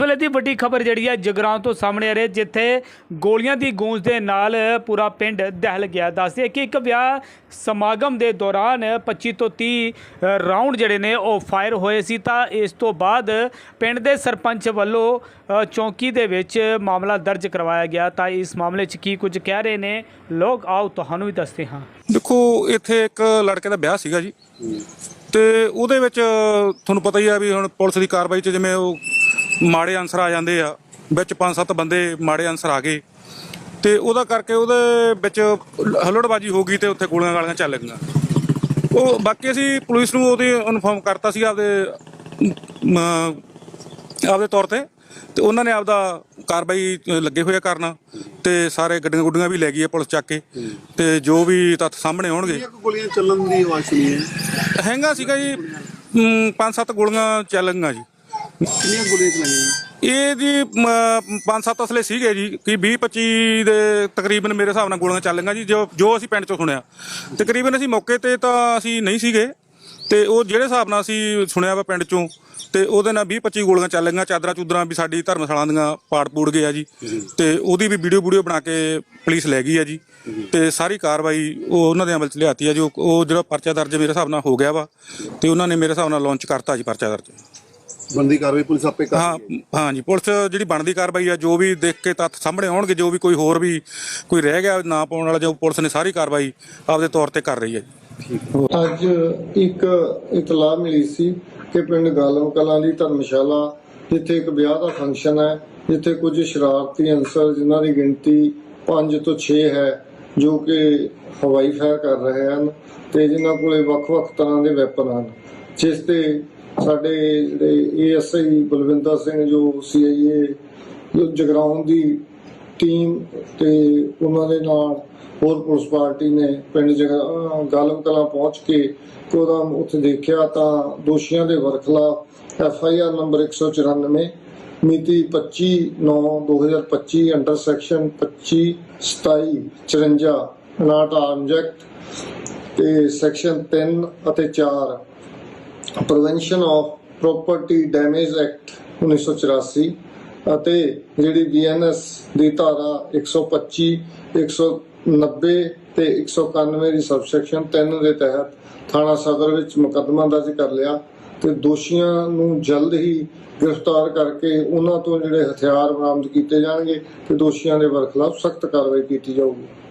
ਇਸ ਵੇਲੇ ਦੀ ਵੱਡੀ ਖਬਰ ਜਿਹੜੀ ਹੈ ਜਗਰਾਉਂ ਤੋਂ ਸਾਹਮਣੇ ਆ ਰਹੀ ਹੈ ਜਿੱਥੇ ਗੋਲੀਆਂ ਦੀ ਗੂੰਜ ਦੇ ਨਾਲ ਪੂਰਾ ਪਿੰਡ ਦਹਿਲ ਗਿਆ। ਦੱਸਦੇ ਕਿ ਇੱਕ ਵਿਆਹ ਸਮਾਗਮ ਦੇ ਦੌਰਾਨ 25 ਤੋਂ 30 ਅ, ਰਾਉਂਡ ਜਿਹੜੇ ਨੇ ਉਹ ਫਾਇਰ ਹੋਏ ਸੀ। ਤਾਂ ਇਸ ਤੋਂ ਬਾਅਦ ਪਿੰਡ ਦੇ ਸਰਪੰਚ ਵੱਲੋਂ ਚੌਂਕੀ ਦੇ ਵਿੱਚ ਮਾਮਲਾ ਦਰਜ ਕਰਵਾਇਆ ਗਿਆ। ਤਾਂ ਇਸ ਮਾਮਲੇ 'ਚ ਕੀ ਕੁਝ ਕਹਿ ਰਹੇ ਨੇ? ਲੋਕ ਆਓ ਤੁਹਾਨੂੰ ਵੀ ਦੱਸਦੇ ਹਾਂ। ਦੇਖੋ ਇੱਥੇ ਇੱਕ ਲੜਕੇ ਦਾ ਵਿਆਹ ਸੀਗਾ ਜੀ। ਤੇ ਉਹਦੇ ਵਿੱਚ ਤੁਹਾਨੂੰ ਪਤਾ ਹੀ ਆ ਵੀ ਹੁਣ ਪੁਲਿਸ ਦੀ ਕਾਰਵਾਈ 'ਚ ਜਿਵੇਂ ਉਹ ਮਾੜੇ ਅਨਸਰ ਆ ਜਾਂਦੇ ਆ। ਵਿੱਚ ਪੰਜ ਸੱਤ ਬੰਦੇ ਮਾੜੇ ਅਨਸਰ ਆ ਗਏ। ਤੇ ਉਹਦਾ ਕਰਕੇ ਉਹਦੇ ਵਿੱਚ ਹੱਲੜਬਾਜੀ ਹੋ ਗਈ ਤੇ ਉੱਥੇ ਗੋਲੀਆਂ ਗਾਲੀਆਂ ਚੱਲ ਗਈਆਂ। ਉਹ ਬਾਕੀ ਅਸੀਂ ਪੁਲਿਸ ਨੂੰ ਉਹਦੇ ਇਨਫੋਰਮ ਕਰਤਾ ਸੀ ਆਪਦੇ ਆਪਦੇ ਤੌਰ ਤੇ। ਤੇ ਉਹਨਾਂ ਨੇ ਆਪਦਾ ਕਾਰਵਾਈ ਲੱਗੇ ਹੋਏ ਆ ਕਰਨ। ਤੇ ਸਾਰੇ ਗੱਡੀਆਂ ਗੁੱਡੀਆਂ ਵੀ ਲੈ ਗਈ ਹੈ ਪੁਲਿਸ ਚੱਕ ਕੇ। ਤੇ ਜੋ ਵੀ ਤੱਥ ਸਾਹਮਣੇ ਆਉਣਗੇ। ਗੋਲੀਆਂ ਚੱਲਣ ਦੀ ਆਵਾਜ਼ ਸੁਣੀ ਹੈ? ਹੈਗਾ ਸੀਗਾ ਜੀ ਪੰਜ ਸੱਤ ਗੋਲੀਆਂ ਚੱਲਣਗੀਆਂ ਜੀ। ਕਿੰਨੀਆਂ ਗੋਲੀਆਂ ਚਲਾਈਆਂ ਇਹ ਜੀ ਅਮ, ਪੰਜ ਸੱਤ ਅਸਲੇ ਸੀਗੇ ਜੀ ਕਿ 20 25 ਦੇ ਤਕਰੀਬਨ ਮੇਰੇ ਹਿਸਾਬ ਨਾਲ ਗੋਲੀਆਂ ਚੱਲਣਗੀਆਂ ਜੀ ਜੋ ਜੋ ਅਸੀਂ ਪਿੰਡ ਚੋਂ ਸੁਣਿਆ। ਤਕਰੀਬਨ ਅਸੀਂ ਮੌਕੇ ਤੇ ਤਾਂ ਅਸੀਂ ਨਹੀਂ ਸੀਗੇ ਤੇ ਉਹ ਜਿਹੜੇ ਹਿਸਾਬ ਨਾਲ ਅਸੀਂ ਸੁਣਿਆ ਵਾ ਪਿੰਡ ਚੋਂ ਤੇ ਉਹਦੇ ਨਾਲ 20 25 ਗੋਲੀਆਂ ਚੱਲਣਗੀਆਂ ਚਾਦਰਾਂ ਚੂਦਰਾਂ ਵੀ ਸਾਡੀ ਧਰਮਸ਼ਾਲਾ ਦੀਆਂ ਪਾੜ ਪੂੜ ਗਏ ਆ ਜੀ। ਤੇ ਉਹਦੀ ਵੀ ਵੀਡੀਓ ਵੀਡੀਓ ਬਣਾ ਕੇ ਪੁਲਿਸ ਲੈ ਗਈ ਆ ਜੀ ਤੇ ਸਾਰੀ ਕਾਰਵਾਈ ਉਹ ਉਹਨਾਂ ਦੇ ਅਮਲ ਚ ਲਿਆਤੀ ਆ ਜੋ ਉਹ ਜਿਹੜਾ ਪਰਚਾ ਦਰਜ ਮੇਰੇ ਹਿਸਾਬ ਨਾਲ ਹੋ ਗਿਆ ਵਾ ਤੇ ਉਹਨਾਂ ਨੇ ਮੇਰੇ ਹਿਸਾਬ ਨਾਲ ਲਾਂਚ ਕਰਤਾ ਜੀ ਪਰਚਾ ਦਰਜ। ਬੰਦੀ ਕਾਰਵਾਈ ਪੁਲਿਸ ਆਪੇ ਕਰ ਹਾਂ ਰਹੀ ਹੈ ਹਾਂ ਜੀ ਪੁਲਿਸ ਜਿਹੜੀ ਬਣਦੀ ਕਾਰਵਾਈ ਆ ਜੋ ਵੀ ਦੇਖ ਕੇ ਤੱਥ ਸਾਹਮਣੇ ਆਉਣਗੇ ਜੋ ਵੀ ਕੋਈ ਹੋਰ ਵੀ ਕੋਈ ਰਹਿ ਗਿਆ ਨਾ ਪਾਉਣ ਵਾਲਾ ਜੋ ਪੁਲਿਸ ਨੇ ਸਾਰੀ ਕਾਰਵਾਈ ਆਪਦੇ ਤੌਰ ਤੇ ਕਰ ਰਹੀ ਹੈ ਅੱਜ ਇੱਕ ਇਤਲਾਹ ਮਿਲੀ ਸੀ ਕਿ ਪਿੰਡ ਗਾਲਮ ਕਲਾਂ ਦੀ ਧਰਮਸ਼ਾਲਾ ਜਿੱਥੇ ਇੱਕ ਵਿਆਹ ਦਾ ਫੰਕਸ਼ਨ ਹੈ ਜਿੱਥੇ ਕੁਝ ਸ਼ਰਾਰਤੀ ਅਨਸਰ ਜਿਨ੍ਹਾਂ ਦੀ ਗਿਣਤੀ 5 ਤੋਂ 6 ਹੈ ਜੋ ਕਿ ਹਵਾਈ ਫਾਇਰ ਕਰ ਰਹੇ ਹਨ ਤੇ ਜਿਨ੍ਹਾਂ ਕੋਲੇ ਵੱਖ-ਵੱਖ ਤਰ੍ਹਾਂ ਦੇ ਵੈਪਨ ਹਨ ਜਿਸ ਤੇ ਸਾਡੇ ਜਿਹੜੇ ਏਐਸਆਈ ਬਲਵਿੰਦਰ ਸਿੰਘ ਜੋ ਸੀਆਈਏ ਜਗਰਾਉਂ ਦੀ ਟੀਮ ਤੇ ਉਹਨਾਂ ਦੇ ਨਾਲ ਹੋਰ ਪੁਲਿਸ ਪਾਰਟੀ ਨੇ ਪਿੰਡ ਗਾਲਮ ਕਲਾਂ ਪਹੁੰਚ ਕੇ ਉਹਦਾ ਉੱਥੇ ਦੇਖਿਆ ਤਾਂ ਦੋਸ਼ੀਆਂ ਦੇ ਵਰਖਲਾਫ ਐਫ ਆਈ ਆਰ ਨੰਬਰ 194 ਮਿਤੀ 25 9 2025 ਅੰਡਰ ਸੈਕਸ਼ਨ 25 27 54 ਨਾਟ ਆਰਮਜ਼ ਤੇ ਸੈਕਸ਼ਨ 3 ਅਤੇ 4 prevention of property damage act 1984 ਅਤੇ ਜਿਹੜੀ ਬੀਐਨਐਸ ਦੀ ਧਾਰਾ 125 190 ਤੇ 191 ਦੀ ਸਬਸੈਕਸ਼ਨ 3 ਦੇ ਤਹਿਤ ਥਾਣਾ ਸਦਰ ਵਿੱਚ ਮੁਕੱਦਮਾ ਦਰਜ ਕਰ ਲਿਆ ਤੇ ਦੋਸ਼ੀਆਂ ਨੂੰ ਜਲਦ ਹੀ ਗ੍ਰਿਫਤਾਰ ਕਰਕੇ ਉਹਨਾਂ ਤੋਂ ਜਿਹੜੇ ਹਥਿਆਰ ਬਰਾਮਦ ਕੀਤੇ ਜਾਣਗੇ ਤੇ ਦੋਸ਼ੀਆਂ ਦੇ ਵਰਖਲਾਫ ਸਖਤ ਕਾਰਵਾਈ ਕੀਤੀ ਜਾਊਗੀ।